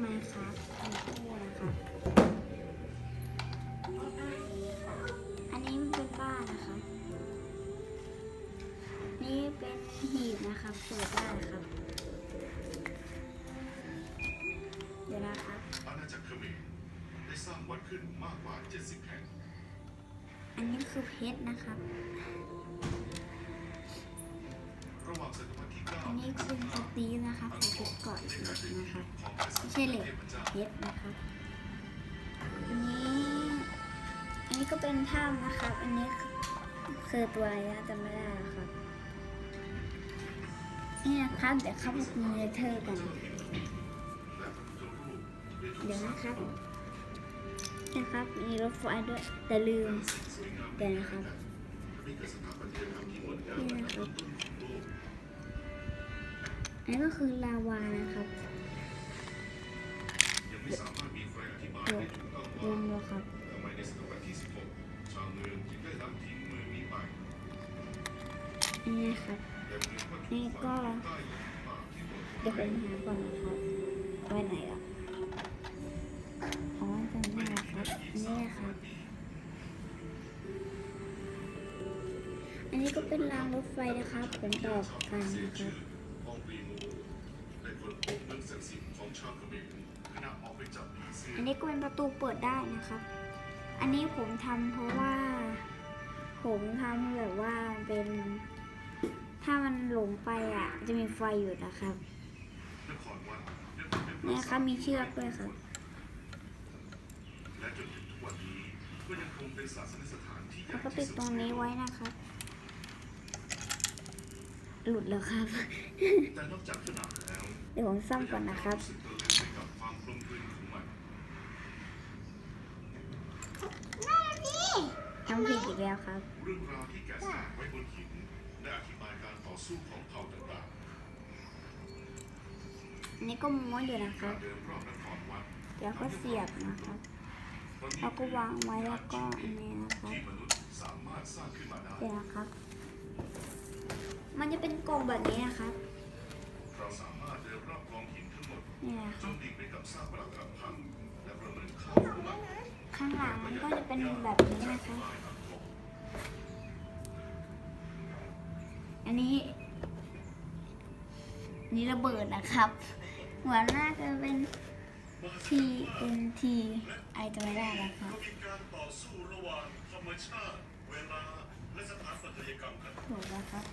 ไมค์ครับเป็นคู่นะครับอันนี้มันเป็นบ้านนะครับนี่เป็นหีบนะครับเปิดได้ครับ เดี๋ยวนะครับ อาณาจักรเขมรได้สร้างวัดขึ้นมากกว่า 70 แห่ง อันนี้คือเพชรนะครับ ระหว่างศตวรรษ อันนี้คือเป็นสตีนะครับใส่เพชรเกาะอยู่นะครับของกษัตไม่ใช่เหล็กเพชรนะครับอันนี้อันนี้ก็เป็นถ้ำนะครับ อันนี้คือตัวอะไรนะจำไม่ได้แล้วครับนี่นะครับเดี๋ยวเข้าไปดูในเธอร์กันเดี๋ยวนะครับนะครับ มีรถไฟด้วยแต่ลืมเดี๋ยวนะครับนี่นะครับ อันนี้ก็คือลาวานะครับยังไม่สามารถมีไฟอธิบายได้ถูกต้องว่างดูครับทำไมในศตวรรษที่16ชาวเมืองจึงได้ละทิ้งเมืองนี้ไปนี่ครับนี่ก็เดี๋ยวผมหาก่อนนะครับไว้ไหนอะอ๋อตรงนี้นะครับนี่นะครับอันนี้ก็เป็นรางรถไฟนะครับผมต่อกันนะครับ อองรีมูได้ค้นพบเมือง ศักดิ์สิทธิ์ของชาวเขมรขณะออกไปจับผีเสื้ออันนี้ก็เป็นประตูเปิดได้นะครับ อันนี้ผมทำเพราะว่า ผมทำแบบว่าเป็น ถ้ามันหลงไปอะ จะมีไฟอยู่นะครับเนี่ยครับมีเชือกด้วยครับและจนถึงทุกวันนี้ก็ยังคงเป็นศาสนสถานที่ใหญ่แล้วก็ติดตรงนี้ไว้นะครับ หลุดแล้วครับแต่นอกจากขนาด ดี๋ยวผมซ่อมก่อนนะครับรู้สึกตะลึงไปกับความกลมกลืนของมันทำผิดอีกแล้วครับ เรื่องราวที่แกะสลักไว้บนหินและอธิบายการต่อสู้ของเผ่าต่างอันนี้ก็ม้วนอยู่นะๆครักาบ รเดินรอบนครวัดเดี๋ยวก็เสียบนะครับ เราก็วางไว้แล้วก็อันนี้นะครับ ที่มนุษย์สามารถสร้างขึ้นมาได้ เดี๋ยวนะครับ มันจะเป็นกล่องแบบนี้นะครับ เราสามารถเดินรอบกองหินทั้งหมดนี่นะคโจรับมตีไปกับซากปรักหักพังและประเมินค่าของมันข้างหลังมันก็จะเป็นแบบนี้นะคะอันนี้อันนี้ระเบิดนะครับ หัวหน้าจะเป็น TNT ไอจะไม่ได้แล้วครับก็มีการต่อสู้ระหว่างธรรมชาติ เวลาและสถาปัตยกรรมกัน ถูกแล้วครับ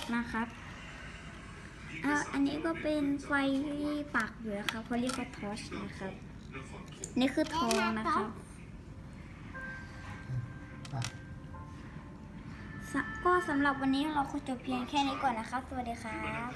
น้ำตกนะครับอ่าอันนี้ก็เป็นไฟที่ปักอยู่นะครับเขาเรียกว่าทอชนะครับ นี่คือทองนะครับสะก็สำหรับวันนี้เราก็จบเพียงแค่นี้ก่อนนะครับ สวัสดีครับ